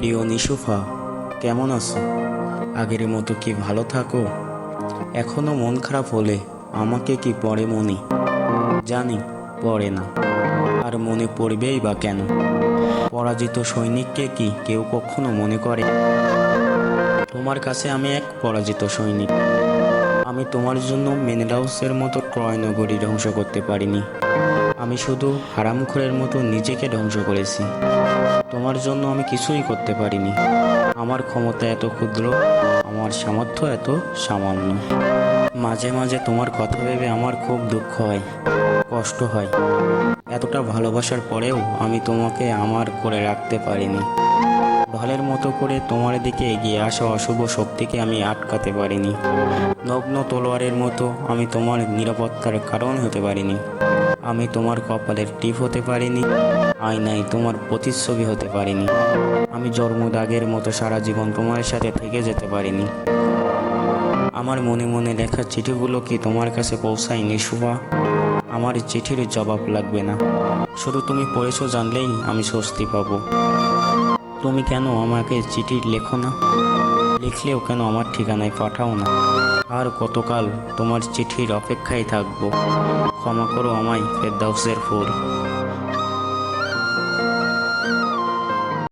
প্রিয় নিশুফা, কেমন আছো? আগের মতো কি ভালো থাকো? এখনও মন খারাপ হলে আমাকে কি পড়ে মনে? জানি, পড়ে না। আর মনে পড়বেই বা কেন? পরাজিত সৈনিককে কি কেউ কখনো মনে করে? তোমার কাছে আমি এক পরাজিত সৈনিক। আমি তোমার জন্য মেনলাউসের মতো ক্রয়নগরী ধ্বংস করতে পারিনি। আমি শুধু হারামখোরের মতো নিজেকে ধ্বংস করেছি। তোমার জন্য আমি কিছুই করতে পারিনি। আমার ক্ষমতা এত ক্ষুদ্র, আমার সামর্থ্য এত সামান্য। মাঝে মাঝে তোমার কথা ভেবে আমার খুব দুঃখ হয়, কষ্ট হয়। এতটা ভালোবাসার পরেও আমি তোমাকে আমার করে রাখতে পারিনি। ঢলের মতো করে তোমার দিকে এগিয়ে আসা অশুভ শক্তিকে আমি আটকাতে পারিনি। নগ্ন তলোয়ারের মতো আমি তোমার নিরাপত্তার কারণ হতে পারিনি। আমি তোমার কপালের টিপ হতে পারিনি, আয়নায় তোমার প্রতিচ্ছবি হতে পারিনি। আমি জন্মদাগের মতো সারা জীবন তোমার সাথে থেকে যেতে পারিনি। আমার মনে মনে লেখা চিঠিগুলো কি তোমার কাছে পৌঁছায়নি শুভা আমার চিঠির জবাব লাগবে না। শুধু তুমি পড়েছো জানলেই আমি স্বস্তি পাবো। তুমি কেন আমাকে চিঠি লেখো না? লিখলেও কেন আমার ঠিকানায় পাঠাও না? আর কতকাল তোমার চিঠির অপেক্ষায় থাকব। ক্ষমা করো আমায় ফেরদাউসের ফুল।